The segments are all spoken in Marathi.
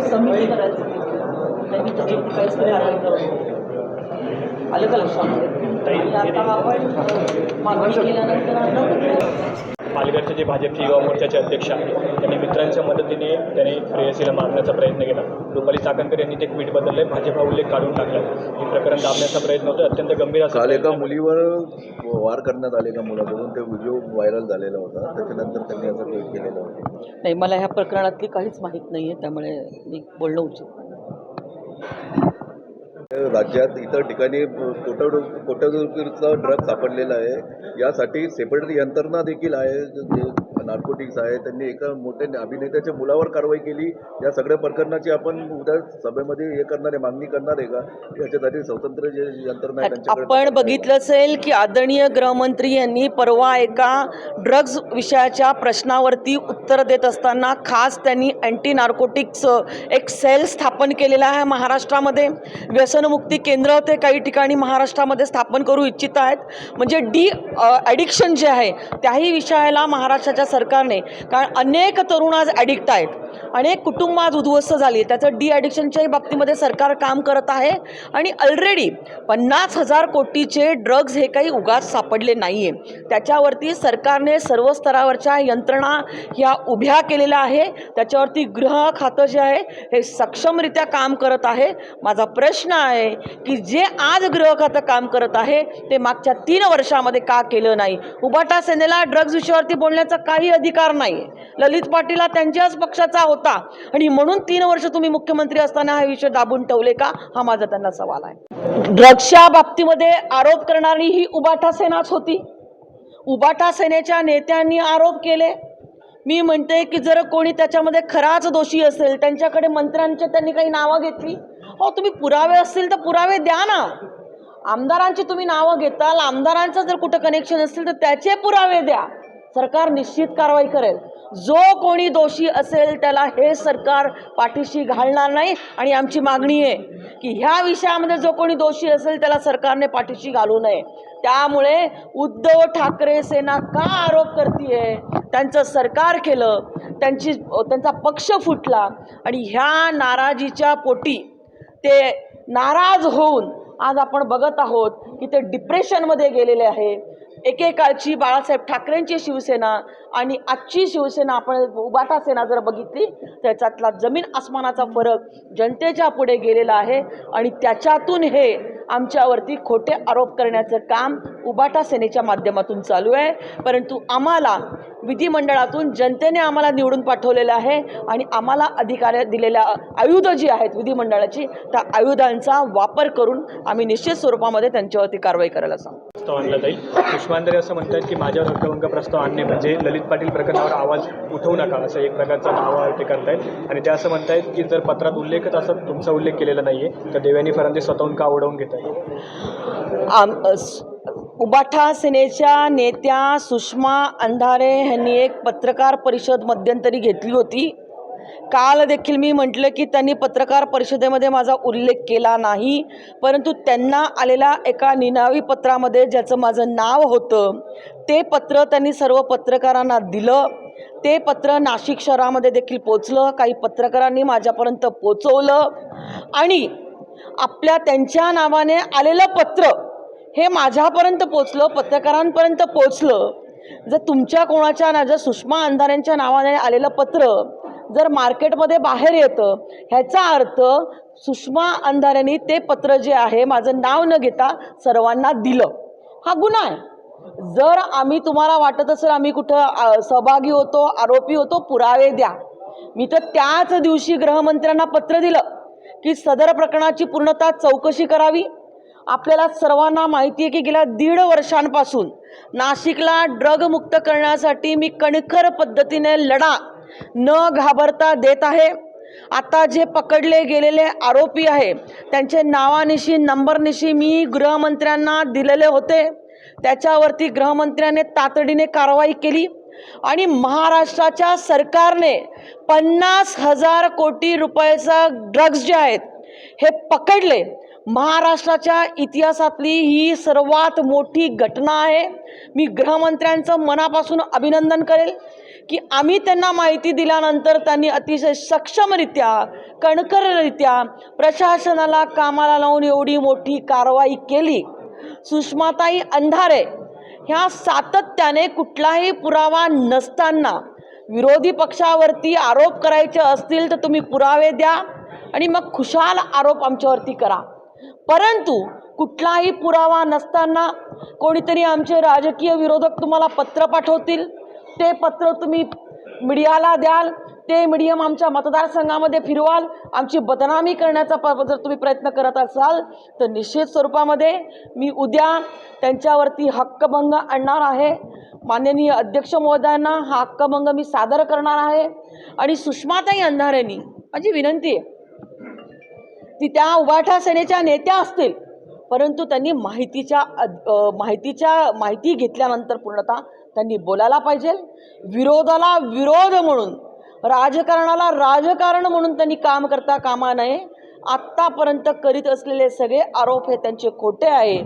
समिती करायची त्यांनी त्याची काहीच का पालघरचे जे भाजपचे युवा मोर्चाचे अध्यक्ष आहेत त्यांनी मित्रांच्या मदतीने त्यांनी प्रेयसीला मारण्याचा प्रयत्न केला. रुपाली चाकणकर यांनी ते ट्विट बदलले भाजप हा उल्लेख काढून टाकला. हे प्रकरण दाबण्याचा प्रयत्न होता अत्यंत गंभीर असं काल एका मुलीवर वार करण्यात आले एका मुलाकडून ते व्हिडिओ व्हायरल झालेला होता त्याच्यानंतर त्यांनी असं ट्विट केलेलं होतं. नाही मला ह्या प्रकरणातली काहीच माहीत नाही आहे त्यामुळे मी बोलणं उचित. राज्यात इतर ठिकाणी कोटड कोट्यावधीचा ड्रग सापडलेला आहे. यासाठी सेपरेट यंत्रणा देखील आहे. नार्कोटिक्स आहे त्यांनी एका मोठ्या अभिनेत्याच्या मुलावर कारवाई केली. या सगळ्या प्रकरणाची आपण उद्या सभेमध्ये हे करणार आहे मागणी करणार आहे का? याच्यासाठी स्वतंत्र जे यंत्रणा आहे आपण बघितलं असेल की आदरणीय गृहमंत्री यांनी परवा एका ड्रग्ज विषयाच्या प्रश्नावरती उत्तर देत असताना खास त्यांनी अँटी नार्कोटिक्स एक सेल स्थापन केलेला आहे महाराष्ट्रामध्ये. व्यसनमुक्ती केंद्र ते काही ठिकाणी महाराष्ट्रामध्ये स्थापन करू इच्छित आहेत. म्हणजे डी ॲडिक्शन जे आहे त्याही विषयाला महाराष्ट्राच्या सरकारने. कारण अनेक तरुण आज ॲडिक्ट आहेत. अनेक कुटुंब आज उद्ध्वस्त झाली. त्याचं डी ॲडिक्शनच्याही बाबतीमध्ये सरकार काम करत आहे. आणि ऑलरेडी पन्नास हजार कोटीचे ड्रग्ज हे काही उगाच सापडले नाही आहे त्याच्यावरती सरकारने सर्व स्तरावरच्या यंत्रणा ह्या उभ्या केलेल्या आहे. त्याच्यावरती गृह खातं जे आहे हे सक्षमरित्या काम करत आहे. माझा प्रश्न आहे की जे आज गृह खातं काम करत आहे ते मागच्या तीन वर्षामध्ये का केलं नाही? उबाटा सेनेला ड्रग्ज विषयावरती बोलण्याचा काही अधिकार नाही ललित पाटील हा त्यांच्याच पक्षाचा होता. आणि म्हणून तीन वर्ष तुम्ही मुख्यमंत्री असताना हा विषय दाबून ठेवले का? हा माझा त्यांना सवाल आहे. ड्रग्सच्या बाबतीमध्ये आरोप करणारी ही उबाठा सेनाच होती. उबाठा सेनेच्या नेत्यांनी आरोप केले. मी म्हणते की जर कोणी त्याच्यामध्ये खराच दोषी असेल त्यांच्याकडे मंत्र्यांचे त्यांनी काही नावं घेतली हो तुम्ही पुरावे असतील तर पुरावे द्या ना. आमदारांची तुम्ही नावं घेताल आमदारांचं जर कुठं कनेक्शन असतील तर त्याचे पुरावे द्या. सरकार निश्चित कारवाई करेल. जो कोणी दोषी असेल त्याला हे सरकार पाठीशी घालणार नाही. आणि आमची मागणी आहे की ह्या विषयामध्ये जो कोणी दोषी असेल त्याला सरकारने पाठीशी घालू नये. त्यामुळे उद्धव ठाकरे सेना का आरोप करते त्यांचं सरकार केलं त्यांची त्यांचा पक्ष फुटला आणि ह्या नाराजीच्या पोटी ते नाराज होऊन आज आपण बघत आहोत की ते डिप्रेशनमध्ये गेलेले आहे. एकेकाळची बाळासाहेब ठाकरेंची शिवसेना आणि आजची शिवसेना आपण उबाटा सेना जर बघितली त्याच्यातला जमीन आसमानाचा फरक जनतेच्या पुढे गेलेला आहे आणि त्याच्यातून हे आमच्यावरती खोटे आरोप करण्याचं काम उबाटा सेनेच्या माध्यमातून चालू आहे. परंतु आम्हाला विधिमंडळातून जनतेने आम्हाला निवडून पाठवलेलं आहे आणि आम्हाला अधिकार दिलेल्या आयुधं जी आहेत विधिमंडळाची त्या आयुधांचा वापर करून आम्ही निश्चित स्वरूपामध्ये त्यांच्यावरती कारवाई करायला सांगू. प्रस्ताव आणला जाईल. पुष्पांतरे असं म्हणतात की माझ्यावर हक्कभंग प्रस्ताव आणणे म्हणजे ललित पाटील प्रकरणावर आवाज उठवू नका असं एक प्रकारचा दावा ते करतायत. आणि ते असं म्हणतायत की जर पत्रात उल्लेखच असं तुमचा उल्लेख केलेला नाही आहे तर देवयानी फरांदे स्वतःहून का ओढवून घेत स- उबाठा सेनेच्या नेत्या सुषमा अंधारे यांनी एक पत्रकार परिषद मध्यंतरी घेतली होती. काल देखील मी म्हटलं की त्यांनी पत्रकार परिषदेमध्ये माझा उल्लेख केला नाही परंतु त्यांना आलेल्या एका निनावी पत्रामध्ये ज्याचं माझं नाव होतं ते पत्र त्यांनी सर्व पत्रकारांना दिलं. ते पत्र नाशिक शहरामध्ये देखील पोचलं काही पत्रकारांनी माझ्यापर्यंत पोचवलं आणि आपल्या त्यांच्या नावाने आलेलं पत्र हे माझ्यापर्यंत पोचलं पत्रकारांपर्यंत पोचलं. जर तुमच्या कोणाच्या ना जर सुषमा अंधाऱ्यांच्या नावाने आलेलं पत्र जर मार्केटमध्ये बाहेर येतं ह्याचा अर्थ सुषमा अंधाऱ्यांनी ते पत्र जे आहे माझं नाव न घेता सर्वांना दिलं. हा गुन्हा आहे. जर आम्ही तुम्हाला वाटत असेल आम्ही कुठं सहभागी होतो आरोपी होतो पुरावे द्या. मी तर त्याच दिवशी गृहमंत्र्यांना पत्र दिलं की सदर प्रकरणाची पूर्णतः चौकशी करावी. आपल्याला सर्वांना माहिती आहे की गेल्या दीड वर्षांपासून नाशिकला ड्रगमुक्त करण्यासाठी मी कणखर पद्धतीने लढा न घाबरता देत आहे. आता जे पकडले गेलेले आरोपी आहे त्यांचे नावानिशी नंबरनिशी मी गृहमंत्र्यांना दिलेले होते. त्याच्यावरती गृहमंत्र्याने तातडीने कारवाई केली आणि महाराष्ट्राच्या सरकारने पन्नास हजार कोटी रुपयाचा ड्रग्ज जे आहेत हे पकडले. महाराष्ट्राच्या इतिहासातली ही सर्वात मोठी घटना आहे. मी गृहमंत्र्यांचं मनापासून अभिनंदन करेल की आम्ही त्यांना माहिती दिल्यानंतर त्यांनी अतिशय सक्षमरित्या कणकररित्या प्रशासनाला कामाला लावून एवढी मोठी कारवाई केली. सुषमाताई अंधारे ह्या सातत्याने कुठलाही पुरावा नसताना विरोधी पक्षावरती आरोप करायचे असतील तर तुम्ही पुरावे द्या. आणि मग खुशाल आरोप आमच्यावरती करा. परंतु कुठलाही पुरावा नसताना कोणीतरी आमचे राजकीय विरोधक तुम्हाला पत्र पाठवतील. ते पत्र तुम्ही मीडियाला द्याल. ते मीडियम आमच्या मतदारसंघामध्ये फिरवाल. आमची बदनामी करण्याचा प जर तुम्ही प्रयत्न करत असाल तर निश्चित स्वरूपामध्ये मी उद्या त्यांच्यावरती हक्कभंग आणणार आहे. माननीय अध्यक्ष महोदयांना हा हक्कभंग मी सादर करणार आहे. आणि सुषमाताई अंधारेंनी माझी विनंती आहे ती त्या उभाठा सेनेच्या नेत्या असतील. परंतु त्यांनी माहितीच्या माहितीच्या माहिती घेतल्यानंतर पूर्णतः त्यांनी बोलायला पाहिजे. विरोधाला विरोध म्हणून राजकारणाला राजकारण म्हणून त्यांनी काम करता कामा नये. आत्तापर्यंत करीत असलेले सगळे आरोप हे त्यांचे खोटे आहे.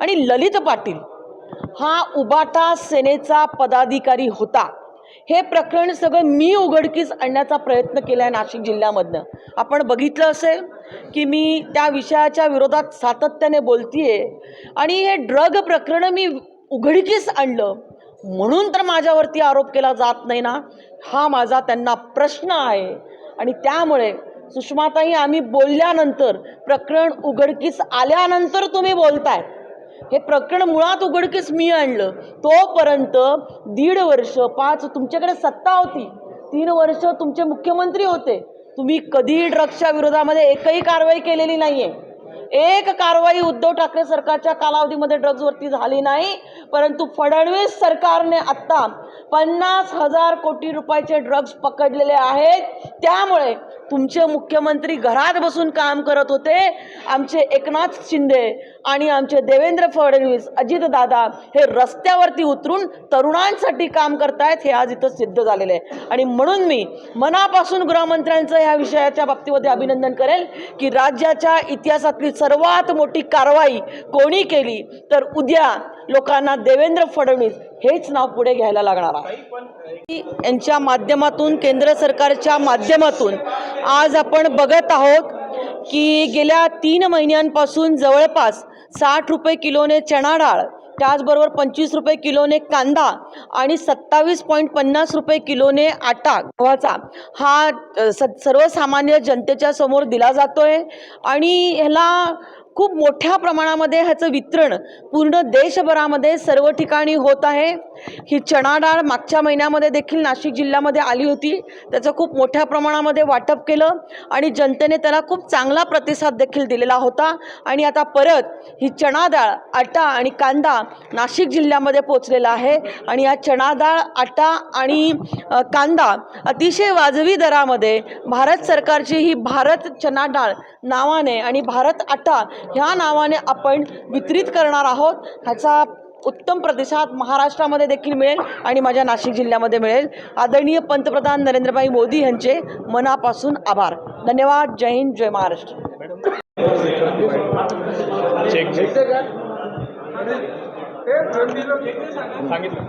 आणि ललित पाटील हा उबाटा सेनेचा पदाधिकारी होता. हे प्रकरण सगळं मी उघडकीस आणण्याचा प्रयत्न केला आहे नाशिक जिल्ह्यामधनं. आपण बघितलं असेल की मी त्या विषयाच्या विरोधात सातत्याने बोलतीये आणि हे ड्रग प्रकरण मी उघडकीस आणलं. म्हणून तर माझ्यावरती आरोप केला जात नाही ना. हा माझा त्यांना प्रश्न आहे. आणि त्यामुळे सुषमाताई आम्ही बोलल्यानंतर प्रकरण उघडकीस आल्यानंतर तुम्ही बोलताय हे प्रकरण मुळात उघडकीस मी आणलं. तोपर्यंत दीड वर्ष पाच तुमच्याकडे सत्ता होती. तीन वर्ष तुमचे मुख्यमंत्री होते. तुम्ही कधी ड्रग्सच्या विरोधामध्ये एकही कारवाई केलेली नाही आहे एक कारवाई उद्धव ठाकरे सरकारच्या कालावधीमध्ये ड्रग्जवरती झाली नाही परंतु फडणवीस सरकारने आत्ता पन्नास हजार कोटी रुपयाचे ड्रग्ज पकडलेले आहेत. त्यामुळे तुमचे मुख्यमंत्री घरात बसून काम करत होते. आमचे एकनाथ शिंदे आणि आमचे देवेंद्र फडणवीस अजितदादा हे रस्त्यावरती उतरून तरुणांसाठी काम करतायत हे आज इथं सिद्ध झालेलं आहे. आणि म्हणून मी मनापासून गृहमंत्र्यांचं ह्या विषयाच्या बाबतीमध्ये अभिनंदन करेल की राज्याच्या इतिहासातली सर्वात मोठी कारवाई कोणी केली? तर उद्या लोकांना देवेंद्र फडणवीस हेच नाव पुढे घ्यायला लागणार आहे. यांच्या माध्यमातून केंद्र सरकारच्या माध्यमातून आज आपण बघत आहोत की गेल्या तीन महिन्यांपासून जवळपास साठ रुपये किलोने चणा डाळ त्याचबरोबर पंचवीस रुपये किलोने कांदा आणि सत्तावीस पॉईंट पन्नास रुपये किलोने आटा गव्हाचा हा स सर्वसामान्य जनतेच्या समोर दिला जातोय. आणि ह्याला खूप मोठ्या प्रमाणामध्ये ह्याचं वितरण पूर्ण देशभरामध्ये सर्व ठिकाणी होत आहे. ही चणा डाळ मागच्या महिन्यामध्ये देखील नाशिक जिल्ह्यामध्ये आली होती. त्याचं खूप मोठ्या प्रमाणामध्ये वाटप केलं आणि जनतेने त्याला खूप चांगला प्रतिसाद देखील दिलेला होता. आणि आता परत ही चणा डाळ आटा आणि कांदा नाशिक जिल्ह्यामध्ये पोचलेला आहे. आणि या चणा डाळ आटा आणि कांदा अतिशय वाजवी दरामध्ये भारत सरकारची ही भारत चणाडाळ नावाने आणि भारत आटा ह्या नावाने आपण वितरित करणार आहोत. ह्याचा उत्तम प्रतिसाद महाराष्ट्रामध्ये देखील मिळेल आणि माझ्या नाशिक जिल्ह्यामध्ये मिळेल. आदरणीय पंतप्रधान नरेंद्रभाई मोदी यांचे मनापासून आभार. धन्यवाद. जय हिंद. जय महाराष्ट्र. सांगितलं.